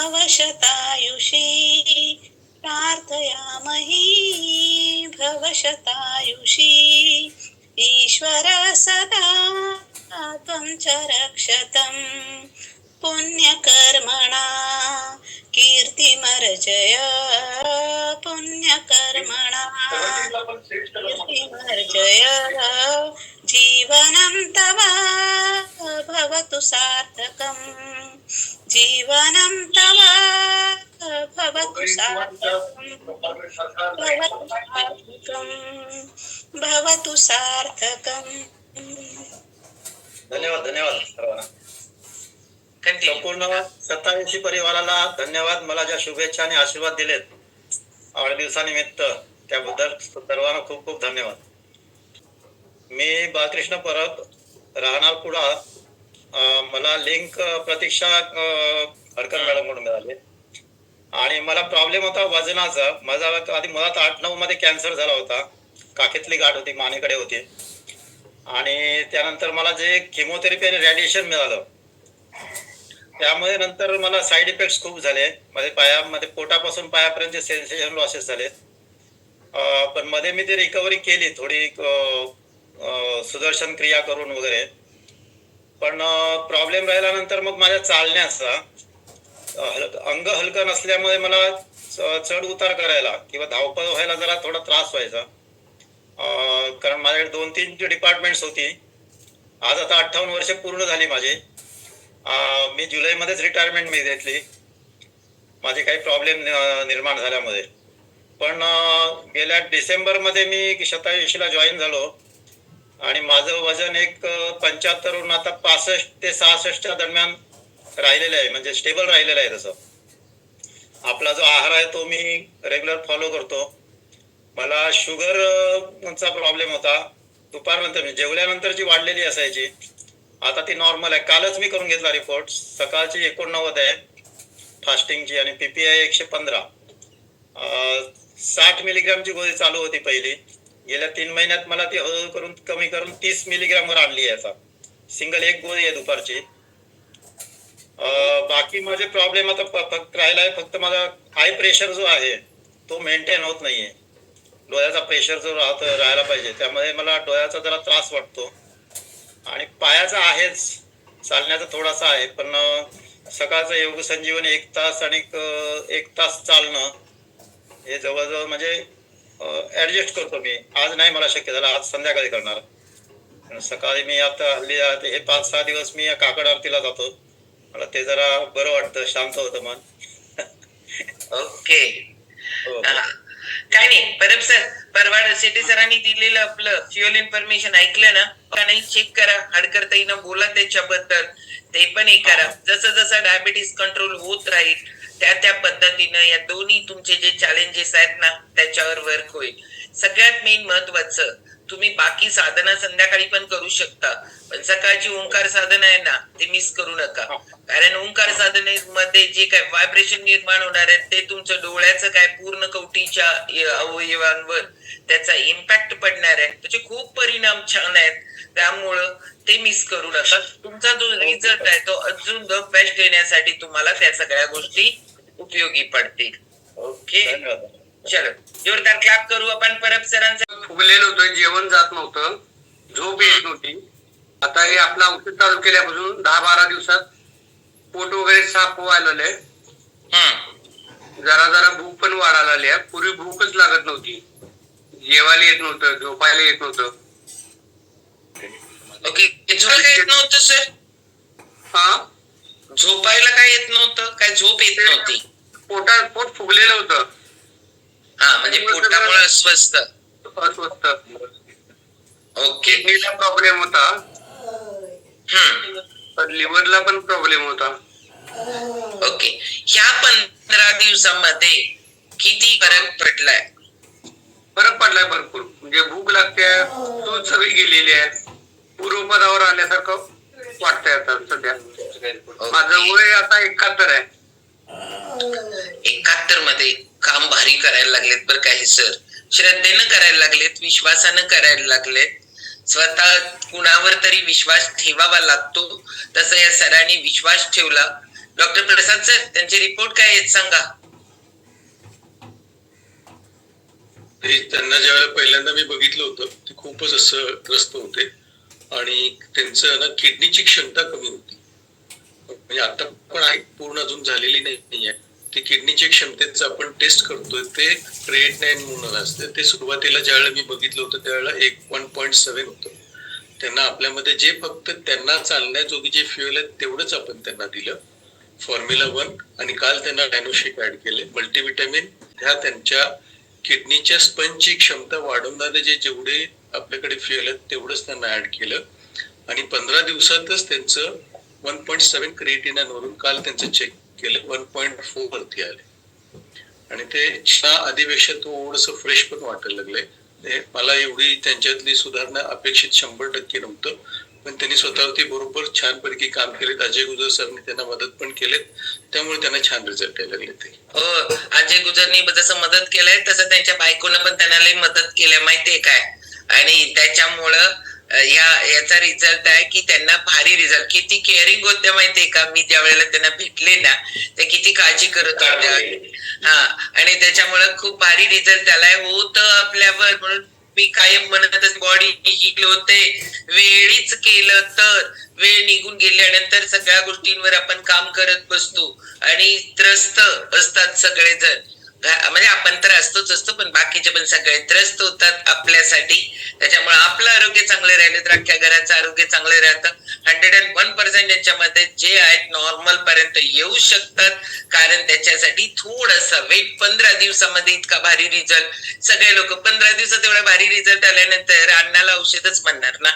भवशतायुषी। प्रार्थयामही भवशतायुषी। ईश्वर सदा त्वं च रक्षतम्। पुण्यकर्मणा कीर्तिमर्जय। पुण्यकर्मणा कीर्तिमर्जय। जीवनं तव भवतु सार्थकम्। जीवनं तव भवतु सार्थकम् भवतु सार्थकम् धन्यवाद धन्यवाद सर्वांना। कंटिन्यू। संपूर्ण सत्तावीसी परिवाराला धन्यवाद मला ज्या शुभेच्छा आणि आशीर्वाद दिलेत वाढदिवसानिमित्त त्याबद्दल सर्वांना खूप खूप धन्यवाद. मी बालकृष्ण परब राहणार कुडा मला लिंक प्रतीक्षा हडकर मॅडम म्हणून मिळाले. आणि मला प्रॉब्लेम होता वजनाचा. माझा आधी मुळात आठ नऊ मध्ये कॅन्सर झाला होता. काखेतली गाठ होती मानेकडे होती. आणि त्यानंतर मला जे किमोथेरपी आणि रेडिएशन मिळालं त्यामुळे नंतर मला साईड इफेक्ट खूप झाले. माझे पायामध्ये पोटापासून पायापर्यंत सेन्सेशन लॉसेस झाले. पण मध्ये मी ती रिकव्हरी केली थोडी सुदर्शन क्रिया करून वगैरे. पण प्रॉब्लेम राहिल्यानंतर मग माझ्या चालण्याचा अंग हलकं नसल्यामुळे मला च- चढ उतार करायला किंवा धावपळ व्हायला जरा थोडा त्रास व्हायचा. कारण माझ्याकडे दोन तीन डिपार्टमेंट्स होती. आज आता अठ्ठावन्न वर्ष पूर्ण झाली माझी. मी जुलैमध्येच रिटायरमेंट मी घेतली. माझे काही प्रॉब्लेम निर्माण झाल्यामुळे. पण गेल्या डिसेंबरमध्ये मी शतायुषीला जॉईन झालो. आणि माझं वजन एक पंच्याहत्तरहून आता पासष्ट ते सहासष्टच्या दरम्यान राहिलेलं आहे म्हणजे स्टेबल राहिलेलं आहे तसं. आपला जो आहार आहे तो मी रेग्युलर फॉलो करतो. मला शुगरचा प्रॉब्लेम होता. दुपारनंतर म्हणजे जेवल्यानंतर जी वाढलेली असायची. आता ती नॉर्मल आहे. कालच मी करून घेतला रिपोर्ट सकाळची एकोणनव्वद आहे. फास्टिंगची आणि पीपीआय एकशे पंधरा. साठ मिलीग्रामची गोळी चालू होती पहिली. गेल्या तीन महिन्यात मला ती हळूहळू करून कमी करून तीस मिलीग्रामवर आणली आहे आता. सिंगल एक गोळी आहे दुपारची. बाकी माझे प्रॉब्लेम आता फक्त राहिला आहे फक्त माझा हाय प्रेशर जो आहे तो मेंटेन होत नाहीये. डोळ्याचा प्रेशर जो राहत राहायला पाहिजे. त्यामुळे मला डोळ्याचा जरा त्रास वाटतो. आणि पायाचा आहेच चालण्याचा थोडासा आहे पण सकाळचं योग संजीवन एक तास आणि एक तास चालणं हे जवळजवळ म्हणजे ऍडजस्ट करतो मी आज नाही मला शक्य झालं आज संध्याकाळी करणार सकाळी मी आता हल्ली हे पाच सहा दिवस मी काकड आरतीला जातो मला ते जरा बरं वाटतं शांत होतं मन ओके. हा. काय नाही परब सर परवा सिटी सरांनी दिलेलं आपलं फ्युअल इन्फॉर्मेशन ऐकलं ना का नाही चेक करा हडकर ताईनं बोला त्याच्याबद्दल ते पण हे करा. जसं जसं डायबिटीस कंट्रोल होत राहील त्या त्या पद्धतीनं या दोन्ही तुमचे जे चॅलेंजेस आहेत ना त्याच्यावर वर्क होईल. सगळ्यात मेन महत्वाचं तुम्ही बाकी साधना संध्याकाळी पण करू शकता. पण सकाळची ओंकार साधना आहे ना ते मिस करू नका. कारण ओंकार साधनेमध्ये जे काय व्हायब्रेशन निर्माण होणार आहे ते तुमचं डोळ्याचं काय पूर्ण कवटीच्या अवयवांवर त्याचा इम्पॅक्ट पडणार आहे. त्याचे खूप परिणाम छान आहेत. त्यामुळं ते मिस करू नका. तुमचा जो रिझल्ट आहे तो अजून द बेस्ट येण्यासाठी तुम्हाला त्या सगळ्या गोष्टी उपयोगी पडतील. ओके? धन्यवाद. चलो जोरदार क्लॅप करू आपण परब सरांचा. फुगलेलं होतं जेवण जात नव्हतं. झोप येत नव्हती. आता हे आपलं औषध चालू केल्यापासून दहा बारा दिवसात पोट वगैरे साफ व्हायला हम्म. जरा जरा भूक पण वाढायला लागली आहे. पूर्वी भूकच लागत नव्हती. जेवायला येत नव्हतं झोपायला येत नव्हतं. ओके झोपायला येत नव्हतं सर? हा? झोपायला काय येत नव्हतं? काय झोप येत नव्हती? पोटात पोट फुगलेलं होतं. हा म्हणजे पोटामुळे अस्वस्थ. अस्वस्थ. ओके. किडनीला प्रॉब्लेम होता. हम्म. लिव्हरला पण प्रॉब्लेम होता. ओके. ह्या पंधरा दिवसामध्ये किती फरक पडलाय? फरक पडलाय भरपूर. म्हणजे भूक लागते सूज सगळी गेलेली आहे. पूर्वपदावर आल्यासारखं वाटतंय आता सध्या. माझं वय आता एकाहत्तर आहे. एकाहत्तरमध्ये काम भारी करायला लागलेत बरं काही सर. श्रद्धेनं करायला लागलेत विश्वासानं करायला लागलेत. स्वतः कुणावर तरी विश्वास ठेवावा लागतो. तसं या सरांनी विश्वास ठेवला. डॉक्टर प्रसाद सर त्यांचे रिपोर्ट काय आहेत सांगा. ते त्यांना ज्यावेळेला पहिल्यांदा मी बघितलं होतं ते खूपच असं त्रस्त होते. आणि त्यांचं ना किडनीची क्षमता कमी होती. म्हणजे आता पण आहे पूर्ण अजून झालेली नाही आहे. ते किडनीच्या क्षमतेचं आपण टेस्ट करतोय ते क्रिएट नाईन म्हणून असते. ते सुरुवातीला ज्यावेळेला मी बघितलं होतं त्यावेळेला एक वन पॉईंट सेव्हन होतं. त्यांना आपल्यामध्ये जे फक्त त्यांना चालण्याजोगी जे फ्युएल आहे तेवढंच आपण त्यांना दिलं. फॉर्म्युला वन आणि काल त्यांना डायनोशिक ऍड केले. मल्टीव्हिटॅमिन ह्या त्यांच्या किडनीच्या स्पंजची क्षमता वाढवणारे जे जेवढे आपल्याकडे फ्युएल आहेत तेवढंच त्यांना ऍड केलं. आणि पंधरा दिवसातच त्यांचं वन पॉईंट सेव्हन क्रिएटिनावरून काल त्यांचं चेक केलं वन पॉईंट फोर वरती आले. आणि ते च्या आधीपेक्षा थोडस फ्रेश पण वाटायला लागले मला एवढी त्यांच्यातली सुधारणा अपेक्षित शंभर टक्के नव्हतं. पण त्यांनी स्वतःवरती बरोबर छानपैकी काम केलेत अजय गुजर सरने त्यांना मदत पण केलेत. त्यामुळे त्यांना छान रिझल्ट यायला लागले ते. हो अजय गुजरनी जसं मदत केलंय तसं त्यांच्या बायकोनं पण त्यांना लई मदत केलंय. माहितीये काय? आणि त्याच्यामुळं या याचा रिझल्ट आहे की त्यांना भारी रिझल्ट किती केअरिंग होत्या माहितीये का? मी ज्या वेळेला त्यांना भेटले ना ते किती काळजी करत होत्या हा आणि त्याच्यामुळं खूप भारी रिझल्ट आलाय होत आपल्यावर म्हणून मी कायम म्हणतच बॉडी हिल होते. वेळीच केलं तर वेळ निघून गेल्यानंतर सगळ्या गोष्टींवर आपण काम करत बसतो. आणि त्रस्त असतात सगळेजण. म्हणजे आपण तर असतोच असतो पण बाकीचे पण सगळे त्रस्त होतात आपल्यासाठी. त्याच्यामुळे आपलं आरोग्य चांगले राहिले तर अख्ख्या घराचं आरोग्य चांगलं राहतं. हंड्रेड अँड वन पर्सेंट याच्यामध्ये जे आहेत नॉर्मल पर्यंत येऊ शकतात. कारण त्याच्यासाठी थोडस वेट पंधरा दिवसामध्ये इतका भारी रिझल्ट सगळे लोक पंधरा दिवसात एवढा भारी रिझल्ट आल्यानंतर अन्नाला औषधच म्हणणार ना.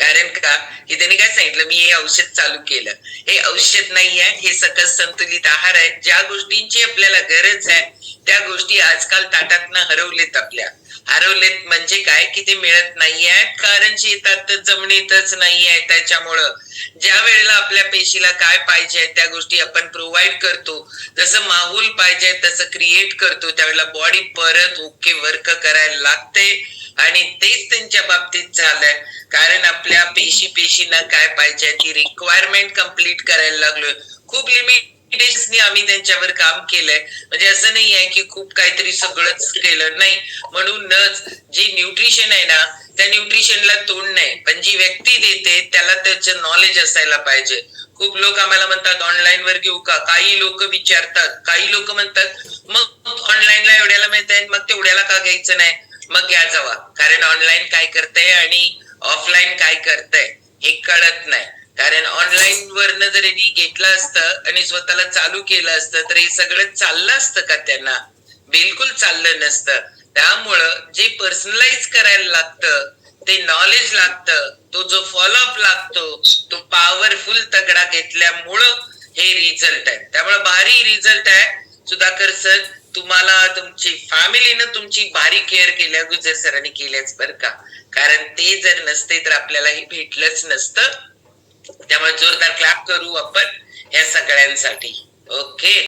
कारण का? की त्यांनी काय सांगितलं? मी हे औषध चालू केलं. हे औषध नाही आहे हे सकस संतुलित आहार आहे. ज्या गोष्टींची आपल्याला गरज आहे त्या गोष्टी आजकाल ताटातनं हरवलेत आपल्या. हरवलेत म्हणजे काय? की ते मिळत नाहीये कारण शेतात जमिनीतच नाहीये त्याच्यामुळं. ज्या वेळेला आपल्या पेशीला काय पाहिजे त्या गोष्टी आपण प्रोव्हाइड करतो. जसं माहोल पाहिजे तसं क्रिएट करतो. त्यावेळेला बॉडी परत ओके वर्क करायला लागते. आणि तेच त्यांच्या बाबतीत झालंय. कारण आपल्या पेशी पेशींना काय पाहिजे ती रिक्वायरमेंट कंप्लीट करायला लागलोय. खूप लिमिट लिमिटेशन्सनी आम्ही त्यांच्यावर काम केलंय. म्हणजे असं नाही आहे की खूप काहीतरी सगळंच केलं. नाही. म्हणूनच जे न्यूट्रिशन आहे ना त्या न्यूट्रिशनला तोंड नाही. पण जी व्यक्ती देते त्याला त्याचं नॉलेज असायला पाहिजे. खूप लोक आम्हाला म्हणतात ऑनलाईन वर घेऊ का? काही लोक विचारतात. काही लोक म्हणतात मग ऑनलाईनला एवढ्याला मिळत आहे मग तेवढ्याला का घ्यायचं नाही? मग घ्या जावा. कारण ऑनलाईन काय करतंय आणि ऑफलाईन काय करतंय हे कळत नाही. कारण ऑनलाईन वरनं जर यांनी घेतलं असतं आणि स्वतःला चालू केलं असतं तर हे सगळं चाललं असतं का त्यांना? बिलकुल चाललं नसतं. त्यामुळं जे पर्सनलाइज करायला लागतं ते नॉलेज लागतं तो जो फॉलोअप लागतो तो पॉवरफुल तगडा घेतल्यामुळं हे रिझल्ट आहे. त्यामुळे भारी रिझल्ट आहे. सुधाकर सर तुम्हाला तुमची फॅमिलीनं तुमची भारी केअर केल्या गुजर सरांनी केल्याच बरं का? कारण ते जर नसते तर आपल्याला हे भेटलंच नसतं. त्यामुळे जोरदार क्लॅप करू आपण या सगळ्यांसाठी. ओके